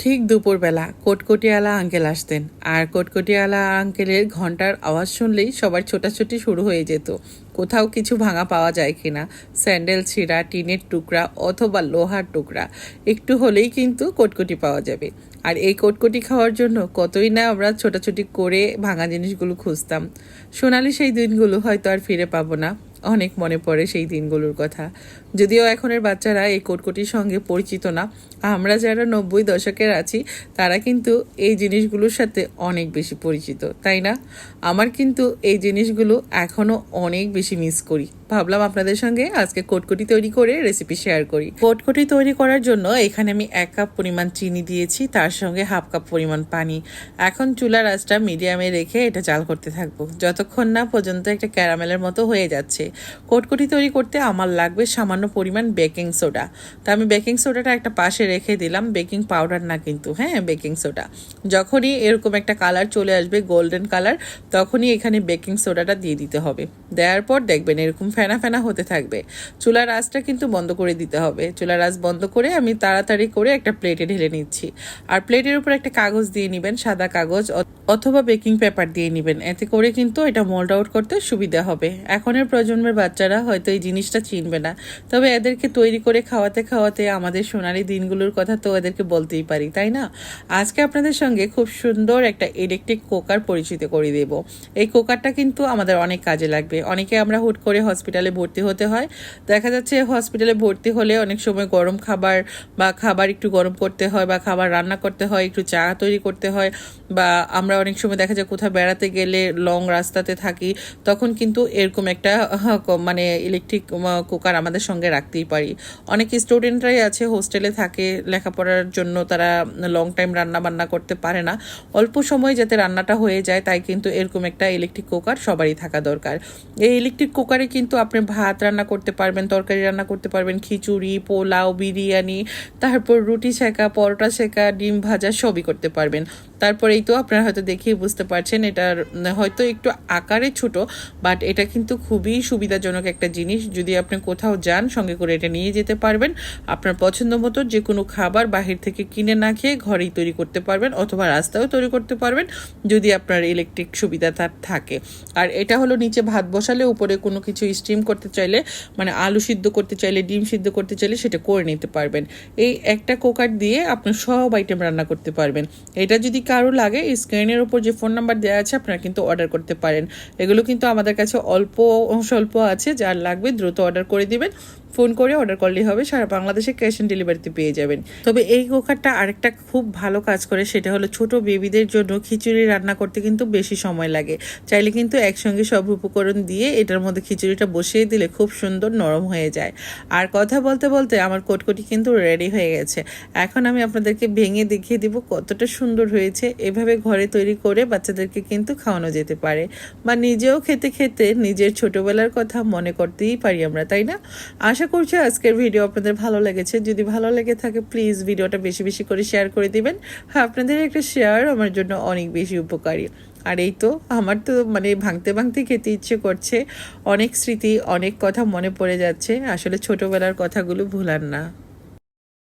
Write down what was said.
ঠিক দুপুরবেলা কোটকটিয়ালা আঙ্কেল আসতেন। আর কোটকটিয়ালা আঙ্কেলের ঘণ্টার আওয়াজ শুনলেই সবার ছোটাছুটি শুরু হয়ে যেত। কোথাও কিছু ভাঙা পাওয়া যায় কিনা, স্যান্ডেল, ছিঁড়া, টিনের টুকরা অথবা লোহার টুকরা, একটু হলেই কিন্তু কোটকটি পাওয়া যাবে। আর এই কোটকটি খাওয়ার জন্য কতই না আমরা ছোটাছুটি করে ভাঙা জিনিসগুলো খুঁজতাম। সোনালি সেই দিনগুলো হয়তো আর ফিরে পাবো না। অনেক মনে পড়ে সেই দিনগুলোর কথা। যদিও এখনের বাচ্চারা এই কোটকটির সঙ্গে পরিচিত না, আমরা যারা নব্বই দশকের আছি, তারা কিন্তু এই জিনিসগুলোর সাথে অনেক বেশি পরিচিত, তাই না? আমার কিন্তু এই জিনিসগুলো এখনও অনেক বেশি মিস করি। ভাবলাম আপনাদের সঙ্গে আজকে কোটকটি তৈরি করে রেসিপি শেয়ার করি। কোটকটি তৈরি করার জন্য এখানে আমি এক কাপ পরিমাণ চিনি দিয়েছি, তার সঙ্গে হাফ কাপ পরিমাণ পানি। এখন চুলার আঁচটা মিডিয়ামে রেখে এটা জাল করতে থাকব। যতক্ষণ না পর্যন্ত একটা ক্যারামেলের মতো হয়ে যাচ্ছে। কোটকটি তৈরি করতে আমার লাগবে সামান্য পরিমাণ বেকিং সোডা তো আমি বেকিং সোডাটা একটা পাশে রেখে দিলাম বেকিং পাউডার না কিন্তু হ্যাঁ বেকিং সোডা যখনই এরকম একটা কালার চলে আসবে গোল্ডেন কালার তখনই এখানে বেকিং সোডাটা দিয়ে দিতে হবে। দেওয়ার পর দেখবেন এরকম ফেনা ফেনা হতে থাকবে। চুলার আঁচটা কিন্তু বন্ধ করে দিতে হবে। চুলার আঁচ বন্ধ করে আমি তাড়াতাড়ি করে একটা প্লেটে ঢেলে নিচ্ছি। আর প্লেটের উপর একটা কাগজ দিয়ে নেবেন, সাদা কাগজ অথবা বেকিং পেপার দিয়ে নেবেন। এতে করে কিন্তু এটা মোল্ড আউট করতে সুবিধা হবে। এখনের প্রজন্মের বাচ্চারা হয়তো এই জিনিসটা চিনবে না। তবে এদেরকে তৈরি করে খাওয়াতে খাওয়াতে আমাদের সোনালি দিনগুলোর কথা তো এদেরকে বলতেই পারি, তাই না? আজকে আপনাদের সঙ্গে খুব সুন্দর একটা ইলেকট্রিক কুকার পরিচিত করে দেব। এই কুকারটা কিন্তু আমাদের অনেক কাজে লাগবে। অনেকে আমরা হুট করে হসপিটালে ভর্তি হতে হয়। দেখা যাচ্ছে হসপিটালে ভর্তি হলে অনেক সময় গরম খাবার বা খাবার একটু গরম করতে হয় বা খাবার রান্না করতে হয়, একটু চা তৈরি করতে হয় বা আমরা অনেক সময় দেখা যায় কোথাও বেড়াতে গেলে লং রাস্তাতে থাকি, তখন কিন্তু এরকম একটা মানে ইলেকট্রিক কুকার আমাদের সঙ্গে রাখতেই পারি। অনেক স্টুডেন্টরাই আছে হোস্টেলে থাকে, লেখাপড়ার জন্য তারা লং টাইম রান্না বান্না করতে পারে না। অল্প সময় যাতে রান্নাটা হয়ে যায়, তাই কিন্তু এরকম একটা ইলেকট্রিক কুকার সবারই থাকা দরকার। এই ইলেকট্রিক কুকারে কিন্তু আপনি ভাত রান্না করতে পারবেন, তরকারি রান্না করতে পারবেন, খিচুড়ি, পোলাও, বিরিয়ানি, তারপর রুটি শেখা, পরোটা শেখা, ডিম ভাজা সবই করতে পারবেন। তারপরেই তো আপনারা হয়তো দেখেই বুঝতে পারছেন, এটার হয়তো একটু আকারে ছোট বাট এটা কিন্তু খুবই সুবিধাজনক একটা জিনিস। যদি আপনি কোথাও যান, সঙ্গে করে এটা নিয়ে যেতে পারবেন। আপনার পছন্দ মতো যে কোনো খাবার বাহির থেকে কিনে না খেয়ে ঘরেই তৈরি করতে পারবেন অথবা রাস্তাও তৈরি করতে পারবেন, যদি আপনার ইলেকট্রিক সুবিধা তার থাকে। আর এটা হলো নিচে ভাত বসালে উপরে কোনো কিছু স্টিম করতে চাইলে মানে আলু সিদ্ধ করতে চাইলে, ডিম সিদ্ধ করতে চাইলে সেটা করে নিতে পারবেন। এই একটা কুকার দিয়ে আপনি সব আইটেম রান্না করতে পারবেন। এটা যদি কারও লাগে স্ক্রিনের উপর যে ফোন নাম্বার দেওয়া আছে, আপনারা কিন্তু অর্ডার করতে পারেন। এগুলো কিন্তু আমাদের কাছে অল্প স্বল্প আছে, যার লাগবে দ্রুত অর্ডার করে দিবেন। ফোন করে অর্ডার করলেই হবে, সারা বাংলাদেশে ক্যাশ অন ডেলিভারিতে পেয়ে যাবেন। তবে এই কুকারটা আরেকটা খুব ভালো কাজ করে, সেটা হলো ছোট বেবিদের জন্য খিচুড়ি রান্না করতে কিন্তু বেশি সময় লাগে। চাইলে কিন্তু একসঙ্গে সব উপকরণ দিয়ে এটার মধ্যে খিচুড়িটা বসিয়ে দিলে খুব সুন্দর নরম হয়ে যায়। আর কথা বলতে বলতে আমার কোটকটি কিন্তু রেডি হয়ে গেছে। এখন আমি আপনাদেরকে ভেঙে দেখিয়ে দিব কতটা সুন্দর হয়েছে। এভাবে ঘরে তৈরি করে বাচ্চাদেরকে কিন্তু খাওয়ানো যেতে পারে। বা নিজেও খেতে খেতে নিজের ছোটবেলার কথা মনে করতেই পারি আমরা, তাই না? আশা করছি, আজকের ভিডিও আপনাদের ভালো লেগেছে। যদি ভালো লেগে থাকে প্লিজ ভিডিওটা বেশি বেশি করে শেয়ার করে দিবেন। হ্যাঁ আপনাদের একটা শেয়ার আমার জন্য অনেক বেশি উপকারী। আর এই তো, আমার তো মানে ভাঙতে ভাঙতে খেতে ইচ্ছে করছে। অনেক স্মৃতি, অনেক কথা মনে পড়ে যাচ্ছে। আসলে ছোটোবেলার কথাগুলো ভুলার না।